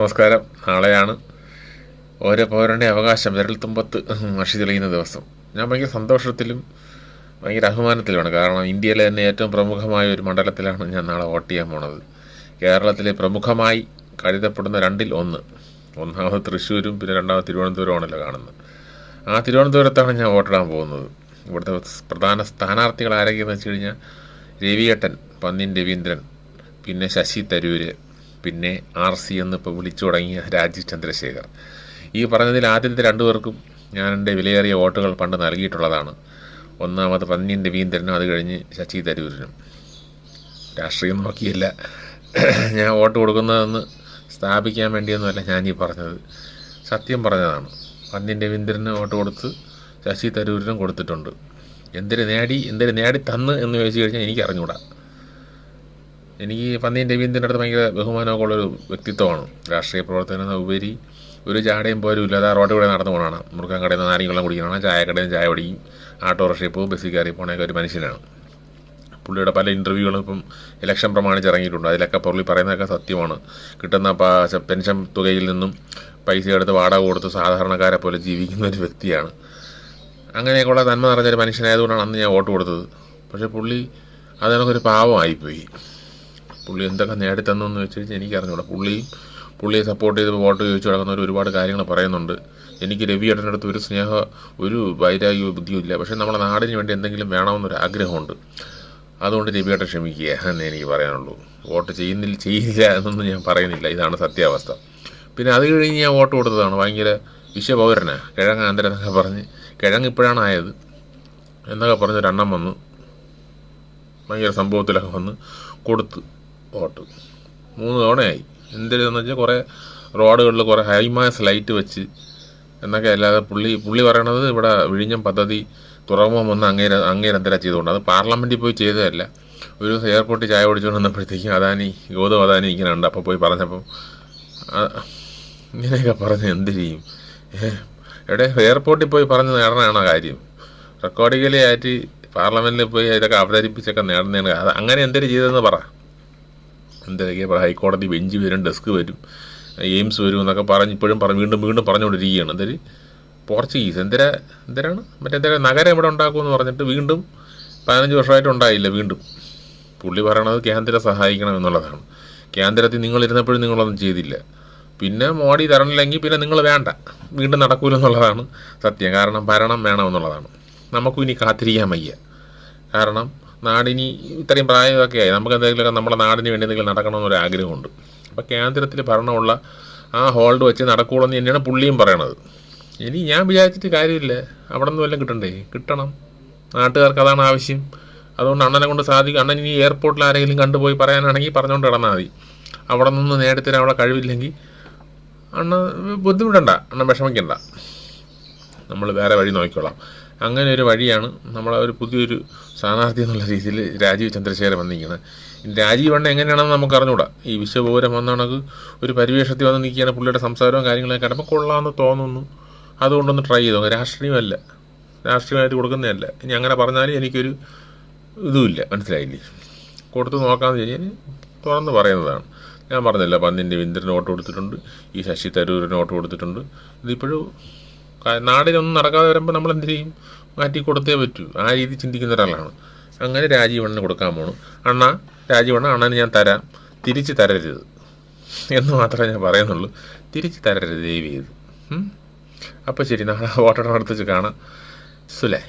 നമസ്കാരം. നാളെയാണ് ഓരോ പൗരന്റെ അവകാശം വിരൽത്തുമ്പത്ത് മഷി തെളിയുന്ന ദിവസം. ഞാൻ ഭയങ്കര സന്തോഷത്തിലും ഭയങ്കര അഭിമാനത്തിലുമാണ്. കാരണം ഇന്ത്യയിലെ തന്നെ ഏറ്റവും പ്രമുഖമായ ഒരു മണ്ഡലത്തിലാണ് ഞാൻ നാളെ വോട്ട് ചെയ്യാൻ പോണത്. കേരളത്തിലെ പ്രമുഖമായി കരുതപ്പെടുന്ന രണ്ടിൽ ഒന്ന്. ഒന്നാമത് തൃശ്ശൂരും പിന്നെ രണ്ടാമത് തിരുവനന്തപുരമാണല്ലോ കാണുന്നത്. ആ തിരുവനന്തപുരത്താണ് ഞാൻ വോട്ടിടാൻ പോകുന്നത്. ഇവിടുത്തെ പ്രധാന സ്ഥാനാർത്ഥികൾ ആരൊക്കെയെന്ന് വെച്ച് കഴിഞ്ഞാൽ രവിയേട്ടൻ പന്നിൻ രവീന്ദ്രൻ പിന്നെ ശശി തരൂര് പിന്നെ ആർ സി എന്ന് ഇപ്പോൾ വിളിച്ചു തുടങ്ങിയ രാജീവ് ചന്ദ്രശേഖർ. ഈ പറഞ്ഞതിൽ ആദ്യത്തെ രണ്ടുപേർക്കും ഞാൻ എന്റെ വിലയേറിയ വോട്ടുകൾ പണ്ട് നൽകിയിട്ടുള്ളതാണ്. ഒന്നാമത് പന്നിൻ രവീന്ദ്രനും അത് കഴിഞ്ഞ് ശശി തരൂരിനും. രാഷ്ട്രീയം നോക്കിയില്ല. ഞാൻ വോട്ട് കൊടുക്കുന്നതെന്ന് സ്ഥാപിക്കാൻ വേണ്ടിയൊന്നുമല്ല ഞാനീ പറഞ്ഞത്. സത്യം പറഞ്ഞതാണ്. പന്നിൻ രവീന്ദ്രന് വോട്ട് കൊടുത്ത് ശശി തരൂരിനും കൊടുത്തിട്ടുണ്ട്. എന്തിന് നേടി എന്തിന് നേടി തന്ന് എന്ന് ചോദിച്ചു കഴിഞ്ഞാൽ എനിക്ക് അറിഞ്ഞൂടാ എനിക്ക് പന്നിയൻ രവീന്ദ്രന്റെ അടുത്ത് ഭയങ്കര ബഹുമാനമൊക്കെ ഉള്ളൊരു വ്യക്തിത്വമാണ്. രാഷ്ട്രീയ പ്രവർത്തനം ഉപരി ഒരു ചാടയും പോലും ഇല്ലാതെ റോഡിൽ കൂടെ നടന്നു പോകണമാണ് മുറുക്കാൻ കടയിൽ നിന്ന് നാരങ്ങളും കുടിക്കണം ചായ കടയിൽ നിന്ന് ചായ കുടിക്കും ആട്ടോറിക്ഷയിൽ പോകും ബസ്സിൽ കയറി പോകണമൊക്കെ ഒരു മനുഷ്യനാണ്. പുള്ളിയുടെ പല ഇന്റർവ്യൂകളും ഇപ്പം ഇലക്ഷൻ പ്രമാണിച്ച് ഇറങ്ങിയിട്ടുണ്ട്. അതിലൊക്കെ പുള്ളി പറയുന്നതൊക്കെ സത്യമാണ്. കിട്ടുന്ന പെൻഷൻ തുകയിൽ നിന്നും പൈസ എടുത്ത് വാടക കൊടുത്ത് സാധാരണക്കാരെ പോലെ ജീവിക്കുന്ന ഒരു വ്യക്തിയാണ്. അങ്ങനെയൊക്കെയുള്ള നന്മ നിറഞ്ഞൊരു മനുഷ്യനായതുകൊണ്ടാണ് അന്ന് ഞാൻ വോട്ട് കൊടുത്തത്. പക്ഷേ പുള്ളി അതിനൊക്കെ പാവമായിപ്പോയി. പുള്ളി എന്തൊക്കെ നേടിത്തന്നെന്ന് വെച്ച് കഴിഞ്ഞാൽ എനിക്ക് അറിഞ്ഞൂടാ പുള്ളിയും സപ്പോർട്ട് ചെയ്ത് വോട്ട് ചോദിച്ചു നടക്കുന്നവർ ഒരുപാട് കാര്യങ്ങൾ പറയുന്നുണ്ട്. എനിക്ക് രവി ഏട്ടന്റെ അടുത്ത് ഒരു സ്നേഹ ഒരു വൈരാഗ്യ ബുദ്ധിയും ഇല്ല. പക്ഷേ നമ്മുടെ നാടിന് വേണ്ടി എന്തെങ്കിലും വേണമെന്നൊരു ആഗ്രഹമുണ്ട്. അതുകൊണ്ട് രവി രവിയേട്ടൻ ക്ഷമിക്കുക. എന്നേ എനിക്ക് പറയാനുള്ളൂ. വോട്ട് ചെയ്യുന്നില്ല ചെയ്യില്ല എന്നൊന്നും ഞാൻ പറയുന്നില്ല. ഇതാണ് സത്യാവസ്ഥ. പിന്നെ അത് കഴിഞ്ഞ് ഞാൻ വോട്ട് കൊടുത്തതാണ്. ഭയങ്കര വിശ്വപൗരനാ. കിഴങ്ങ് ആന്തരം എന്നൊക്കെ പറഞ്ഞ് കിഴങ്ങ് ഇപ്പോഴാണ് ആയത്. എന്നൊക്കെ പറഞ്ഞ് ഒരെണ്ണം വന്നു. ഭയങ്കര സംഭവത്തിലൊക്കെ വന്ന് കൊടുത്ത്. വോട്ട് മൂന്ന് തവണയായി. എന്തിനെന്ന് വെച്ചാൽ കുറേ റോഡുകളിൽ കുറേ ഹൈമാസ് ലൈറ്റ് വെച്ച് എന്നൊക്കെ അല്ലാതെ പുള്ളി പുള്ളി പറയണത് ഇവിടെ വിഴിഞ്ഞം പദ്ധതി തുറമുഖം വന്ന് അങ്ങേര അങ്ങേരന്തര ചെയ്തുകൊണ്ട്. അത് പാർലമെന്റിൽ പോയി ചെയ്തതല്ല. ഒരു ദിവസം എയർപോർട്ടിൽ ചായ കുടിച്ചുകൊണ്ട് വന്നപ്പോഴത്തേക്കും അദാനി ഗൗതം അദാനി ഇങ്ങനെ ഉണ്ട്. അപ്പോൾ പോയി പറഞ്ഞപ്പം ഇങ്ങനെയൊക്കെ പറഞ്ഞ് എന്ത് ചെയ്യും? എവിടെ എയർപോർട്ടിൽ പോയി പറഞ്ഞ് നേടണമാണോ കാര്യം? റെക്കോർഡിക്കലി ആയിട്ട് പാർലമെന്റിൽ പോയി ഇതൊക്കെ അവതരിപ്പിച്ചൊക്കെ നേടുന്നതാണ് അത് അങ്ങനെ എന്തൊരു ചെയ്തതെന്ന് പറ. എന്തൊക്കെ ഹൈക്കോടതി ബെഞ്ച് വരും ഡെസ്ക് വരും എയിംസ് വരും എന്നൊക്കെ പറഞ്ഞ് ഇപ്പോഴും പറഞ്ഞ് വീണ്ടും വീണ്ടും പറഞ്ഞുകൊണ്ടിരിക്കുകയാണ്. എന്തൊരു? പോർച്ചുഗീസ്. എന്തിനാ എന്തിനാണ് മറ്റെന്തിനാ നഗരം ഇവിടെ ഉണ്ടാക്കുമെന്ന് പറഞ്ഞിട്ട് വീണ്ടും പതിനഞ്ച് വർഷമായിട്ട് ഉണ്ടായില്ല വീണ്ടും. പുള്ളി പറയണത് കേന്ദ്രം സഹായിക്കണം എന്നുള്ളതാണ്. കേന്ദ്രത്തിൽ നിങ്ങൾ ഇരുന്നപ്പോഴും നിങ്ങളൊന്നും ചെയ്തില്ല. പിന്നെ മോഡി തരണില്ലെങ്കിൽ പിന്നെ നിങ്ങൾ വേണ്ട. വീണ്ടും നടക്കൂലെന്നുള്ളതാണ് സത്യം. കാരണം ഭരണം വേണമെന്നുള്ളതാണ് നമുക്കും ഇനി കാത്തിരിക്കാൻ വയ്യ. കാരണം നാടിനി ഇത്രയും പ്രായമൊക്കെ ആയി. നമുക്ക് എന്തെങ്കിലുമൊക്കെ നമ്മുടെ നാടിന് വേണ്ടി എന്തെങ്കിലും നടക്കണമെന്നൊരു ആഗ്രഹമുണ്ട്. അപ്പോൾ കേന്ദ്രത്തിൽ ഭരണമുള്ള ആ ഹോൾഡ് വെച്ച് നടക്കുകയുള്ളൂ തന്നെയാണ് പുള്ളിയും പറയണത്. ഇനി ഞാൻ വിചാരിച്ചിട്ട് കാര്യമില്ല. അവിടെ നിന്ന് വല്ലതും കിട്ടണ്ടേ? കിട്ടണം. നാട്ടുകാർക്ക് അതാണ് ആവശ്യം. അതുകൊണ്ട് അണ്ണനെ കൊണ്ട് സാധിക്കും. അണ്ണൻ ഇനി എയർപോർട്ടിൽ ആരെങ്കിലും കണ്ടുപോയി പറയാനാണെങ്കിൽ പറഞ്ഞുകൊണ്ട് കിടന്നാൽ മതി. അവിടെ നിന്ന് നേടിത്തരാൻ അവിടെ കഴിവില്ലെങ്കിൽ അണ്ണ ബുദ്ധിമുട്ടണ്ട. അണ്ണൻ വിഷമിക്കണ്ട. നമ്മൾ വേറെ വഴി നോക്കിക്കോളാം. അങ്ങനെ ഒരു വഴിയാണ് നമ്മളെ ഒരു പുതിയൊരു സ്ഥാനാർത്ഥി എന്നുള്ള രീതിയിൽ രാജീവ് ചന്ദ്രശേഖരൻ വന്നിരിക്കുന്നത്. രാജീവ് എണ്ണ എങ്ങനെയാണെന്ന് നമുക്ക് അറിഞ്ഞുകൂടാ ഈ വിശ്വപൗരം വന്നണക്ക് ഒരു പരിവേഷത്തിൽ വന്ന് നിൽക്കുകയാണ് പുള്ളിയുടെ സംസാരവും കാര്യങ്ങളൊക്കെ കണ്ടപ്പോൾ കൊള്ളാമെന്ന് തോന്നുന്നു. അതുകൊണ്ടൊന്ന് ട്രൈ ചെയ്തു. രാഷ്ട്രീയമല്ല. രാഷ്ട്രീയമായിട്ട് കൊടുക്കുന്നതല്ല. ഇനി അങ്ങനെ പറഞ്ഞാലും എനിക്കൊരു ഇതുമില്ല. മനസ്സിലായില്ലേ? കൊടുത്ത് നോക്കാമെന്ന് കഴിഞ്ഞാൽ തുറന്ന് പറയുന്നതാണ്. ഞാൻ പറഞ്ഞില്ല പന്നിന്റെ വിന്ദ്രൻ നോട്ട് കൊടുത്തിട്ടുണ്ട്. ഈ ശശി തരൂരിന് വോട്ട് കൊടുത്തിട്ടുണ്ട്. ഇതിപ്പോഴും നാടിനൊന്നും നടക്കാതെ വരുമ്പോൾ നമ്മൾ എന്ത് ചെയ്യും മാറ്റി കൊടുത്തേ പറ്റൂ. ആ രീതി ചിന്തിക്കുന്ന ഒരാളാണ്. അങ്ങനെ രാജീവണ്ണന് കൊടുക്കാൻ പോണു. അണ്ണ രാജീവണ്ണ അണ്ണന് ഞാൻ തരാം. തിരിച്ച് തരരുത്. എന്ന് മാത്രമേ ഞാൻ പറയുന്നുള്ളൂ. തിരിച്ച് തരരുത് ദയവ് ചെയ്ത്. അപ്പോൾ ശരി നാളെ വോട്ടെണ്ണം അടുത്ത് കാണാം. സുലേ.